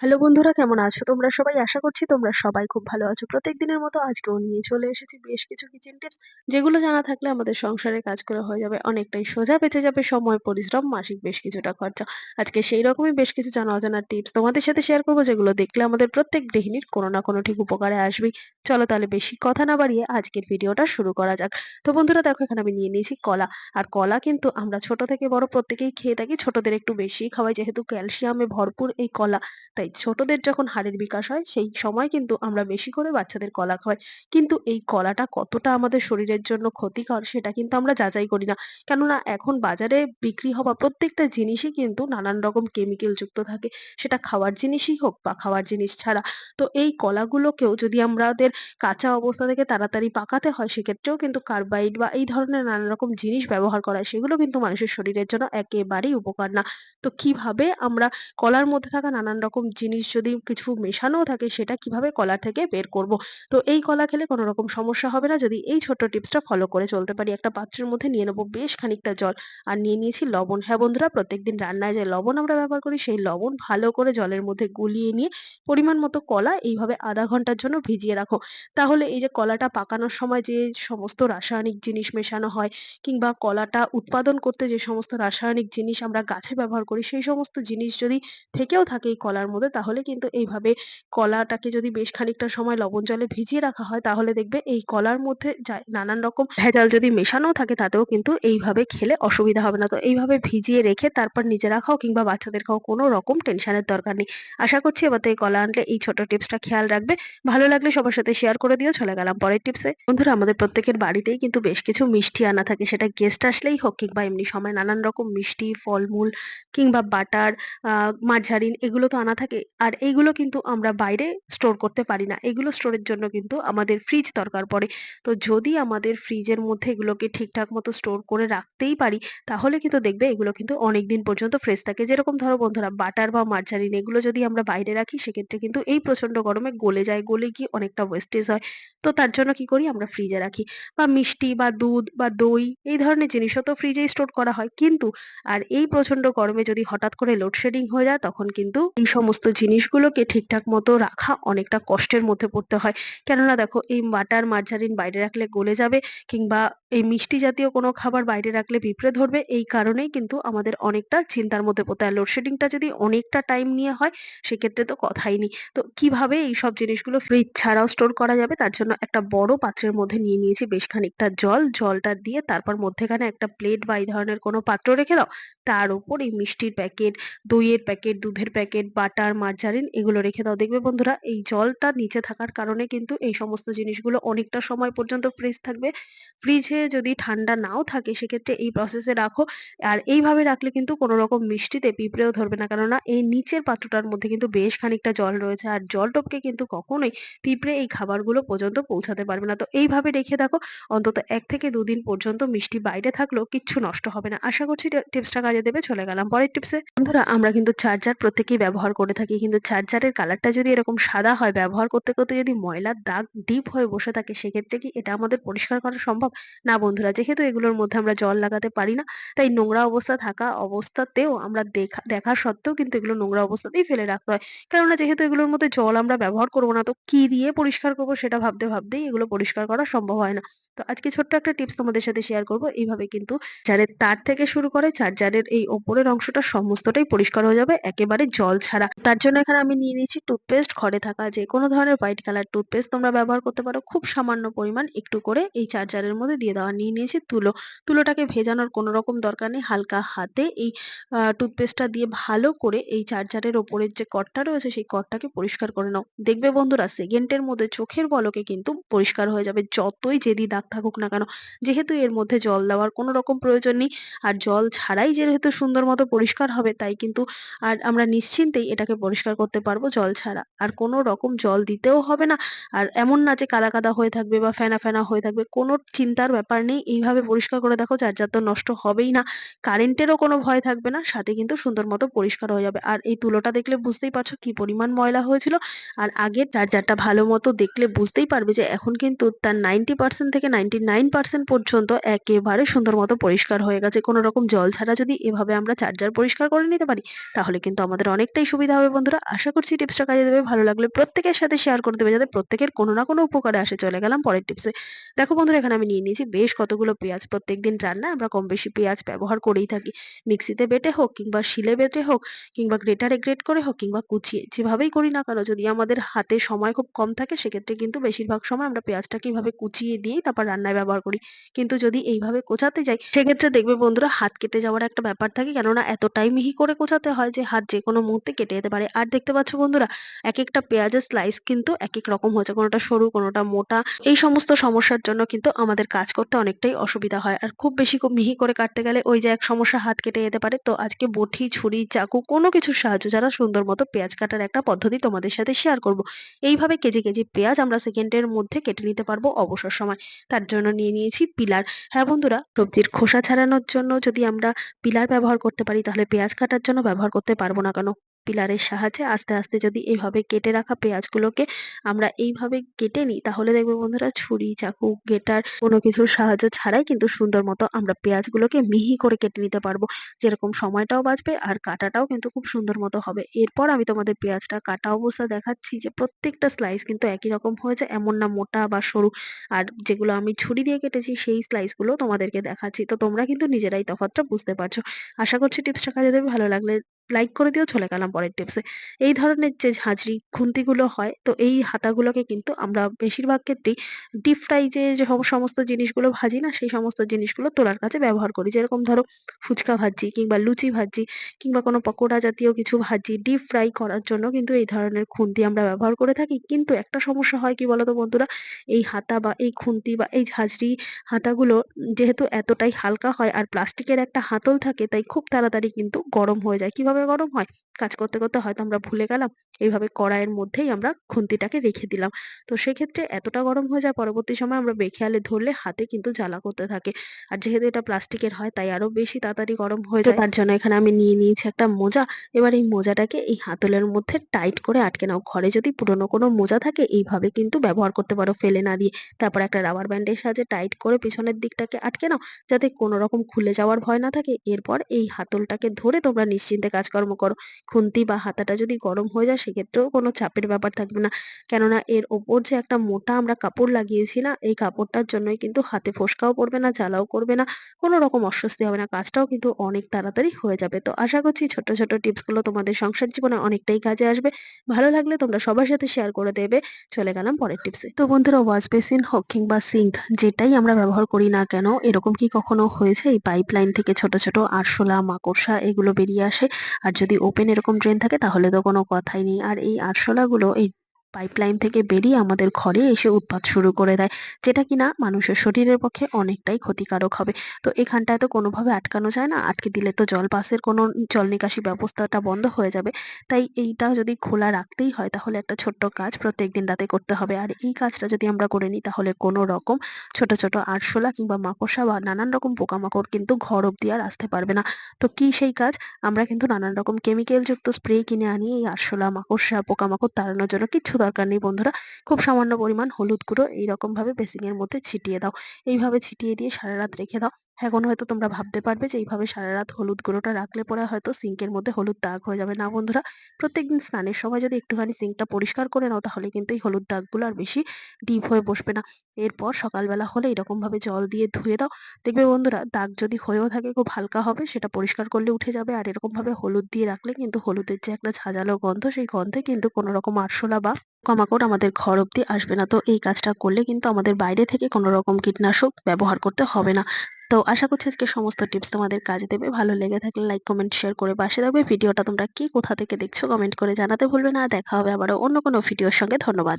Hello বন্ধুরা কেমন আছো তোমরা সবাই? আশা করছি তোমরা সবাই খুব ভালো আছো। প্রত্যেক দিনের মতো আজকেও নিয়ে চলে এসেছি বেশ কিছু কিচেন টিপস যেগুলো জানা থাকলে আমাদের সংসারের কাজগুলো হয়ে যাবে অনেকটাই সোজা বেঁচে যাবে সময়, পরিশ্রম, মাসিক বেশ কিছুটা খরচা। আজকে সেই রকমই বেশ কিছু জানা অজানা টিপস তোমাদের সাথে শেয়ার করব যেগুলো দেখলে আমাদের প্রত্যেক গৃহিণীর কোনো না কোনো ঠিক উপকারে আসবেই। চলো তাহলে বেশি কথা না বাড়িয়ে আজকের ভিডিওটা শুরু করা যাক। তো বন্ধুরা দেখো এখানে আমি নিয়ে নিয়েছি কলা। আর কলা কিন্তু আমরা ছোট থেকে বড় প্রত্যেকেই খেয়ে থাকি। ছোটদের একটু বেশিই খাওয়াই যেহেতু ক্যালসিয়ামে ভরপুর এই কলা। তাই ছোটদের যখন হাড়ের বিকাশ হয়, সেই সময় কিন্তু আমরা বেশি করে বাচ্চাদের কলা খাওয়াই। কিন্তু এই কলাটা কতটা আমাদের শরীরের জন্য ক্ষতিকর, সেটা কিন্তু আমরা যাচাই করি না। কেননা এখন বাজারে বিক্রি হওয়া প্রত্যেকটা জিনিসই কিন্তু নানান রকম কেমিক্যাল যুক্ত থাকে। সেটা খাওয়ার জিনিসই হোক বা খাওয়ার জিনিস ছাড়া। তো এই কলাগুলোকেও যদি আমাদের কাঁচা অবস্থা থেকে তাড়াতাড়ি পাকাতে হয়, সেক্ষেত্রেও কিন্তু কার্বাইড বা এই ধরনের নানান রকম জিনিস ব্যবহার করা হয়। সেগুলো কিন্তু মানুষের শরীরের জন্য একেবারেই উপকার না। তো কীভাবে আমরা কলার মধ্যে থাকা নানান রকম জিনিস যদি কিছু মেশানোও থাকে, সেটা কীভাবে কলা থেকে বের করব। তো এই কলা খেলে কোনো রকম সমস্যা হবে না যদি এই ছোট্ট টিপসটা ফলো করে চলতে পারি। একটা পাত্রের মধ্যে নিয়ে নেব বেশ খানিকটা জল আর নিয়ে নিয়েছি লবণ। হ্যাঁ বন্ধুরা, প্রত্যেকদিন রান্নায় যে লবণ আমরা ব্যবহার করি, সেই লবণ ভালো করে জলের মধ্যে গুলিয়ে নিয়ে পরিমাণ মতো কলা এইভাবে আধা ঘণ্টার জন্য ভিজিয়ে রাখো। তাহলে এই যে কলাটা পাকানোর সময় যে সমস্ত রাসায়নিক জিনিস মেশানো হয় কিংবা কলাটা উৎপাদন করতে যে সমস্ত রাসায়নিক জিনিস আমরা গাছে ব্যবহার করি, সেই সমস্ত জিনিস যদি থেকেও থাকে এই কলার মধ্যে তাহলে কিন্তু এইভাবে কলাটাকে যদি বেশ খানিকটা সময় লবণ জলে ভিজিয়ে রাখা হয় তাহলে দেখবে এই কলার মধ্যে নানান রকম ভেজাল যদি মেশানোও থাকে তাতেও কিন্তু এইভাবে খেলে অসুবিধা হবে না। তো এইভাবে ভিজিয়ে রেখে তারপর নিজেরা খাও কিংবা বাচ্চাদের খাও কোনো রকম টেনশনের দরকার নেই। আশা করছি এবার থেকে কলা আনলে এই ছোট টিপসটা খেয়াল রাখবে। ভালো লাগলে সবার সাথে শেয়ার করে দিও। চলে গেলাম পরের টিপসে। বন্ধুরা আমাদের প্রত্যেকের বাড়িতেই কিন্তু বেশ কিছু মিষ্টি আনা থাকে। সেটা গেস্ট আসলেই হোক কিংবা এমনি সময় নানান রকম মিষ্টি, ফলমূল কিংবা বাটার, আ মার্জারিন এগুলো তো আনা থাকে। আর এইগুলো কিন্তু আমরা বাইরে স্টোর করতে পারি না। এগুলো স্টোরের জন্য কিন্তু আমাদের ফ্রিজ দরকার পড়ে। তো যদি আমাদের ফ্রিজের মধ্যে এগুলোকে ঠিকঠাক মতো স্টোর করে রাখতেই পারি, তাহলে কিন্তু দেখবে এগুলো কিন্তু অনেকদিন পর্যন্ত ফ্রেশ থাকে। যেরকম ধরো বন্ধুরা বাটার বা মার্জারিন এগুলো যদি আমরা বাইরে রাখি সেক্ষেত্রে কিন্তু এই প্রচণ্ড গরমে গলে যায়। গলে গিয়ে অনেকটা ওয়েস্টেজ হয়। তো তার জন্য কি করি আমরা ফ্রিজে রাখি। বা মিষ্টি বা দুধ বা দই এই ধরনের জিনিসও তো ফ্রিজেই স্টোর করা হয়। কিন্তু আর এই প্রচণ্ড গরমে যদি হঠাৎ করে লোডশেডিং হয়ে যায় তখন কিন্তু এই সমস্ত জিনিসগুলোকে ঠিকঠাক মতো রাখা অনেকটা কষ্টের মধ্যে পড়তে হয়। কেননা দেখো এই বাটার, মার্জারিন বাইরে রাখলে গলে যাবে কিংবা এই মিষ্টি জাতীয় কোনো খাবার বাইরে রাখলে পিঁপড়ে ধরবে। এই কারণেই কিন্তু আমাদের অনেকটা চিন্তার মধ্যে পড়তে হয়। লোডশেডিংটা যদি অনেকটা টাইম নিয়ে হয় সেক্ষেত্রে তো কথাই নেই। তো কীভাবে এই সব জিনিসগুলো ফ্রিজ ছাড়াও স্টোর করা যাবে তার জন্য একটা বড় পাত্রের মধ্যে নিয়ে নিয়েছি বেশ খানিকটা জল। জলটা দিয়ে তারপর মধ্যেখানে একটা প্লেট বা এই ধরনের কোনো পাত্র রেখে দাও। তার উপর এই মিষ্টির প্যাকেট, দইয়ের প্যাকেট, দুধের প্যাকেট, বাটার, মার্জারিন এগুলো রেখে দাও। দেখবে বন্ধুরা এই জলটা নিচে থাকার কারণে কিন্তু এই সমস্ত জিনিসগুলো অনেকটা সময় পর্যন্ত ফ্রেশ থাকবে। ফ্রিজে যদি ঠান্ডা নাও থাকে সেক্ষেত্রে এই প্রসেসে রাখো। আর এইভাবে রাখলে কিন্তু কোনো রকম মিষ্টিতে পিঁপড়েও ধরবে না। কেননা এই নিচের পাত্রটার মধ্যে কিন্তু বেশ খানিকটা জল রয়েছে। আর জল টপকে কিন্তু কখনোই পিঁপড়ে এই খাবারগুলো পর্যন্ত পৌঁছাতে পারবে না। তো এইভাবে রেখে দেখো অন্তত ১ থেকে ২ দিন পর্যন্ত মিষ্টি বাইরে থাকলেও কিচ্ছু নষ্ট হবে না। আশা করছি টিপসটা কাজে দেবে। চলে গেলাম পরের টিপসে। বন্ধুরা আমরা কিন্তু চার্জার প্রত্যেকেই ব্যবহার করে থাকি। কিন্তু চার্জারের কালারটা যদি এরকম সাদা হয় ব্যবহার করতে, করতে যদি ময়লার দাগ ডিপ হয়ে বসে থাকে সেক্ষেত্রে কি এটা আমাদের পরিষ্কার করা সম্ভব? না বন্ধুরা যেহেতু এগুলোর মধ্যে আমরা জল লাগাতে পারি না তাই নোংরা অবস্থা থাকা অবস্থাতেও আমরা দেখা দেখা সত্ত্বেও কিন্তু এগুলো নোংরা অবস্থাতেই ফেলে রাখতে হয়। কেননা যেহেতু এগুলোর মধ্যে জল আমরা ব্যবহার করব না তো কি দিয়ে পরিষ্কার করব সেটা ভাবতে, ভাবতেই এগুলো পরিষ্কার করা সম্ভব হয় না। তো আজকে ছোট্ট একটা টিপস তোমাদের সাথে শেয়ার করব। এইভাবে কিন্তু চার্জারের তার থেকে শুরু করে চার্জারের এই ওপরের অংশটা সমস্তটাই পরিষ্কার হয়ে যাবে একেবারে জল ছাড়া। তার জন্য এখানে আমি নিয়ে নিয়েছি টুথপেস্ট ঘরে থাকা যে কোনো ধরনের হোয়াইট কালার টুথপেস্ট তোমরা ব্যবহার করতে পারো। খুব সামান্য পরিমাণ একটু করে এই চার্জারের মধ্যে দিয়ে দেওয়া। নিয়ে নিয়েছি তুলো। তুলোটাকে ভেজানোর কোনো রকম দরকার নেই। হালকা হাতে এই টুথপেস্টটা দিয়ে ভালো করে এই চার্জারের ওপরের যে কর্ডটা রয়েছে সেই কর্ডটাকে পরিষ্কার করে নাও। দেখবে বন্ধুরা সেকেন্ডের মধ্যে চোখের পলকে কিন্তু পরিষ্কার হয়ে যাবে। যতই জেদি দাগ থাকুক না কেন। যেহেতু এর মধ্যে জল দেওয়ার কোনো রকম প্রয়োজন নেই। আর জল ছাড়াই যেহেতু সুন্দর মতো পরিষ্কার হবে তাই কিন্তু আর আমরা নিশ্চিন্তেই এটাকে পরিষ্কার করতে পারব জল ছাড়া। আর কোনো রকম জল দিতেও হবে না। আর এমন না যে কাদা, কাদা হয়ে থাকবে বা ফেনা, ফেনা হয়ে থাকবে। কোনো চিন্তার ব্যাপার ব্যাপার নেই। এইভাবে পরিষ্কার করে দেখো চার্জার তো নষ্ট হবেই না। কারেন্টেরও কোনো ভয় থাকবে না। সাথে কিন্তু সুন্দর মতো পরিষ্কার হয়ে যাবে। আর এই তুলোটা দেখলে বুঝতেই পারছ কি পরিমাণ ময়লা হয়েছিল। আর আগের চার্জারটা ভালো মতো দেখলে বুঝতেই পারবে যে এখন কিন্তু তার 90% থেকে 99% পর্যন্ত একেবারে সুন্দর মতো পরিষ্কার হয়ে গেছে। কোনো রকম জল ছাড়া যদি এভাবে আমরা চার্জার পরিষ্কার করে নিতে পারি, তাহলে কিন্তু আমাদের অনেকটাই সুবিধা হবে বন্ধুরা। আশা করছি টিপসটা কাজে দেবে। ভালো লাগলে প্রত্যেকের সাথে শেয়ার করে দেবে যাতে প্রত্যেকের কোনো না কোনো উপকারে আসে। চলে গেলাম পরের টিপসে। দেখো বন্ধুরা এখানে আমি নিয়ে নিয়েছি বেশ কতগুলো পেঁয়াজ। প্রত্যেকদিন রান্নায় আমরা কম বেশি পেঁয়াজ ব্যবহার করেই থাকি। মিক্সিতে বেটে হোক কিংবা শিলে বেটে হোক কিংবা গ্রেটারে গ্রেট করে হোক কিংবা কুচিয়ে যেভাবেই করি না কেন যদি আমাদের হাতে সময় খুব কম থাকে সেক্ষেত্রে কিন্তু বেশিরভাগ সময় আমরা পেঁয়াজটাকে এভাবে কুচিয়ে দিয়েই তারপর রান্নায় ব্যবহার করি। কিন্তু যদি এইভাবে কোচাতে যাই সেক্ষেত্রে দেখবে বন্ধুরা হাত কেটে যাওয়ার একটা ব্যাপার থাকে কেননা এতটাই মিহি করে কোচাতে হয় যে হাত যেকোনো মুহূর্তে কেটে যেতে পারে। আর দেখতে পাচ্ছ বন্ধুরা একেকটা পেঁয়াজের স্লাইস কিন্তু এক এক রকম হয়েছে। কোনোটা সরু, কোনোটা মোটা। এই সমস্ত সমস্যার জন্য কিন্তু আমাদের কাজ করতে অনেকটাই অসুবিধা হয়। আর খুব বেশি মিহি করে কাটতে গেলে ওই যে এক সমস্যা হাত কেটে যেতে পারে। তো আজকে বটি, ছুরি, চাকু কোনো কিছুর সাহায্য ছাড়া সুন্দর মতো পেঁয়াজ কাটার একটা পদ্ধতি তোমাদের সাথে শেয়ার করব। এইভাবে কেজি, কেজি পেঁয়াজ আমরা সেকেন্ডের মধ্যে কেটে নিতে পারব অবসর সময়। তার জন্য নিয়ে নিয়েছি পিলার। হ্যাঁ বন্ধুরা সবজির খোসা ছাড়ানোর জন্য যদি আমরা পিলার ব্যবহার করতে পারি তাহলে পেঁয়াজ কাটার জন্য ব্যবহার করতে পারব না কেন? পিলারের সাহায্যে আস্তে, আস্তে যদি এইভাবে কেটে রাখা পেঁয়াজগুলোকে আমরা এইভাবে কেটে নিই তাহলে দেখবে বন্ধুরা ছুরি, চাকু, গ্রেটার কোনো কিছুর সাহায্য ছাড়াই কিন্তু সুন্দর মতো আমরা পেঁয়াজগুলোকে মিহি করে কেটে নিতে পারব। যেরকম সময়টাও বাঁচবে আর কাটাটাও কিন্তু খুব সুন্দর মতো হবে। এরপর আমি তোমাদের পেঁয়াজটা কাটা অবস্থা দেখাচ্ছি যে প্রত্যেকটা স্লাইস কিন্তু একই রকম হয়েছে এমন না মোটা বা সরু। আর যেগুলো আমি ছুরি দিয়ে কেটেছি সেই স্লাইসগুলো তোমাদেরকে দেখাচ্ছি। তো তোমরা কিন্তু নিজেরাই তফাৎটা বুঝতে পারছ। আশা করছি টিপসটা কাজে দেবে। ভালো লাগলে লাইক করে দিয়েও চলে গেলাম পরের টিপসে। এই ধরনের যে ঝাঁঝরি খুন্তিগুলো হয়, তো এই হাতাগুলোকে কিন্তু আমরা বেশিরভাগ ক্ষেত্রেই ডিপ ফ্রাই যে সমস্ত জিনিসগুলো ভাজি না, সেই সমস্ত জিনিসগুলো তোলার কাজে ব্যবহার করি। যেরকম ধরো ফুচকা ভাজছি কিংবা লুচি ভাজি কিংবা কোনো পকোড়া জাতীয় কিছু ভাজি ডিপ ফ্রাই করার জন্য কিন্তু এই ধরনের খুন্তি আমরা ব্যবহার করে থাকি। কিন্তু একটা সমস্যা হয় কি বলতো বন্ধুরা? এই হাতা বা এই খুন্তি বা এই ঝাঁঝরি হাতাগুলো যেহেতু এতটাই হালকা হয় আর প্লাস্টিকের একটা হাতল থাকে, তাই খুব তাড়াতাড়ি কিন্তু গরম হয়ে যায়। কীভাবে গরম হয়? কাজ করতে, করতে হয়তো আমরা ভুলে গেলাম। এইভাবে কড়াইয়ের মধ্যেই আমরা খুন্তিটাকে রেখে দিলাম। তো সেক্ষেত্রে এতটা গরম হয়ে যায় পরবর্তী সময় আমরা বেখেয়ালে ধরলে হাতে কিন্তু জ্বালা করতে থাকে। আর যেহেতু এটা প্লাস্টিকের হয় তাই আরও বেশি তাড়াতাড়ি গরম হয়ে যায়। তার জন্য এখানে আমি নিয়ে নিয়েছি একটা মোজা। এবার এই মোজাটাকে এই হাতলের মধ্যে টাইট করে আটকে নাও। ঘরে যদি পুরনো কোনো মোজা থাকে এইভাবে কিন্তু ব্যবহার করতে পারো ফেলে না দিয়ে। তারপর একটা রাবার ব্যান্ডের সাহায্যে টাইট করে পিছনের দিকটাকে আটকে নাও যাতে কোনো রকম খুলে যাওয়ার ভয় না থাকে। এরপর এই হাতলটাকে ধরে তোমরা নিশ্চিন্তে কাজকর্ম করো। খুন্তি বা হাতাটা যদি গরম হয়ে যায় সেক্ষেত্রেও কোনো চাপের ব্যাপার থাকবে না। কেননা এর ওপর যে একটা মোটা আমরা কাপড় লাগিয়েছি না এই কাপড়টার জন্যই কিন্তু হাতে ফোস্কাও পড়বে না, জ্বালাও করবে না, কোনো রকম অস্বস্তি হবে না। কাজটাও কিন্তু অনেক তাড়াতাড়ি হয়ে যাবে। তো আশা করছি ছোট্ট, ছোট্ট টিপসগুলো তোমাদের সংসার জীবনে অনেকটাই কাজে আসবে। ভালো লাগলে তোমরা সবার সাথে শেয়ার করে দেবে। চলে গেলাম পরের টিপসে। তো বন্ধুরা ওয়াশ বেসিন হোক কিংবা সিঙ্ক যেটাই আমরা ব্যবহার করি না কেন এরকম কি কখনো হয়েছে এই পাইপ লাইন থেকে ছোট, ছোট আরশোলা, মাকড়সা এগুলো বেরিয়ে আসে? আর যদি ওপেন এরকম ড্রেন থাকে তাহলে তো কোনো কথাই নেই। আর এই আরশোলাগুলো, এই পাইপলাইন থেকে বেরিয়ে আমাদের ঘরে এসে উৎপাত শুরু করে দেয়, যেটা কিনা মানুষের শরীরের পক্ষে অনেকটাই ক্ষতিকারক হবে। তো এখানটায় তো কোনোভাবে আটকানো যায় না, আটকে দিলে তো জল পাসের কোনো জল নিকাশি ব্যবস্থাটা বন্ধ হয়ে যাবে। তাই এইটা যদি খোলা রাখতেই হয়, তাহলে একটা ছোট্ট কাজ প্রত্যেক দিন রাতে করতে হবে। আর এই কাজটা যদি আমরা করে নিই, তাহলে কোনো রকম ছোট ছোট আরশোলা কিংবা মাকড়সা বা নানান রকম পোকামাকড় কিন্তু ঘর অব্দি আর আসতে পারবে না। তো কি সেই কাজ? আমরা কিন্তু নানান রকম কেমিক্যাল যুক্ত স্প্রে কিনে আনি, এই আরশোলা, মাকড়সা, পোকামাকড় তাড়ানোর জন্য কিচ্ছু দরকার নেই বন্ধুরা। খুব সামান্য পরিমাণ হলুদ গুঁড়ো এইরকম ভাবে বেসিনের মধ্যে ছিটিয়ে দাও। এইভাবে ছিটিয়ে দিয়ে সারা রাত রেখে দাও। এখন হয়তো তোমরা ভাবতে পারবে যে এইভাবে সারা রাত হলুদ গুঁড়োটা রাখলে পরে হয়তো সিঙ্কের মধ্যে হলুদ দাগ হয়ে যাবে। না বন্ধুরা, প্রত্যেকদিন স্নানের সময় যদি একটুখানি সিঙ্কটা পরিষ্কার করে নাও, তাহলে কিন্তু এই হলুদ দাগগুলো আর বেশি ডিপ হয়ে বসবে না। এরপর সকালবেলা হলে এরকম ভাবে জল দিয়ে ধুয়ে দাও। দেখবে বন্ধুরা, দাগ যদি হয়েও থাকে, খুব হালকা হবে, সেটা পরিষ্কার করলে উঠে যাবে। আর এরকম ভাবে হলুদ দিয়ে রাখলে কিন্তু হলুদের যে একটা ঝাঁঝালো গন্ধ, সেই গন্ধে কিন্তু কোনো রকম আরশোলা বা পোকামাকড় আমাদের ঘর অব্দি আসবে না। তো এই কাজটা করলে কিন্তু আমাদের বাইরে থেকে কোনো রকম কীটনাশক ব্যবহার করতে হবে না। তো আশা করছি আজকে সমস্ত টিপস তোমাদের কাজে দেবে। ভালো লেগে থাকলে লাইক, কমেন্ট শেয়ার করে পাশে থাকবে। ভিডিওটা তোমরা কি কোথা থেকে দেখছ কমেন্ট করে জানাতে ভুলবে না। দেখা হবে আবারও অন্য কোনো ভিডিওর সঙ্গে। ধন্যবাদ।